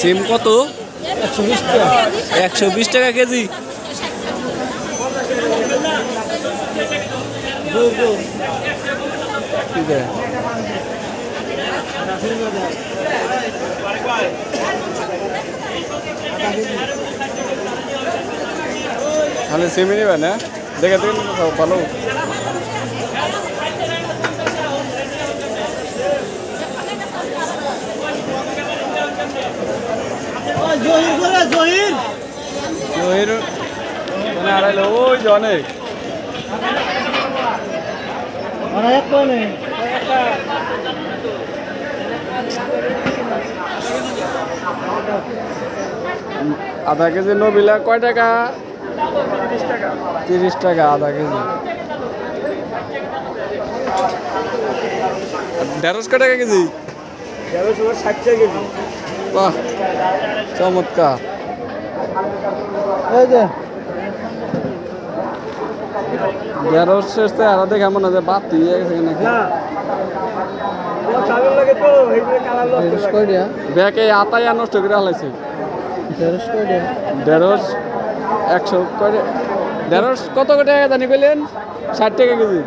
সিম কত? একশো বিশ টাকা কেজি। তাহলে সিমই নেবে না দেখে দেখে ভালো। জহির মানে ওই যে অনেক। অনেক আধা কেজি নবিলা কয় টাকা? তিরিশ টাকা আধা কেজি। ঢেঁড়স কয় টাকা কেজি? ষাট টাকা কেজি। বাহ চমৎকার। এই যে ঢেঁড়স শেষ থেকে আলাদা কেমন আছে বাতি গেছে নাকি? না কালার লাগে তো এইগুলো কালার ব্যাকে আতাই নষ্ট করে হালাইছে ঢেঁড়স একশো করে। ঢেঁড়স কত টাকা জানি কইলেন? ষাট টাকা কেজি।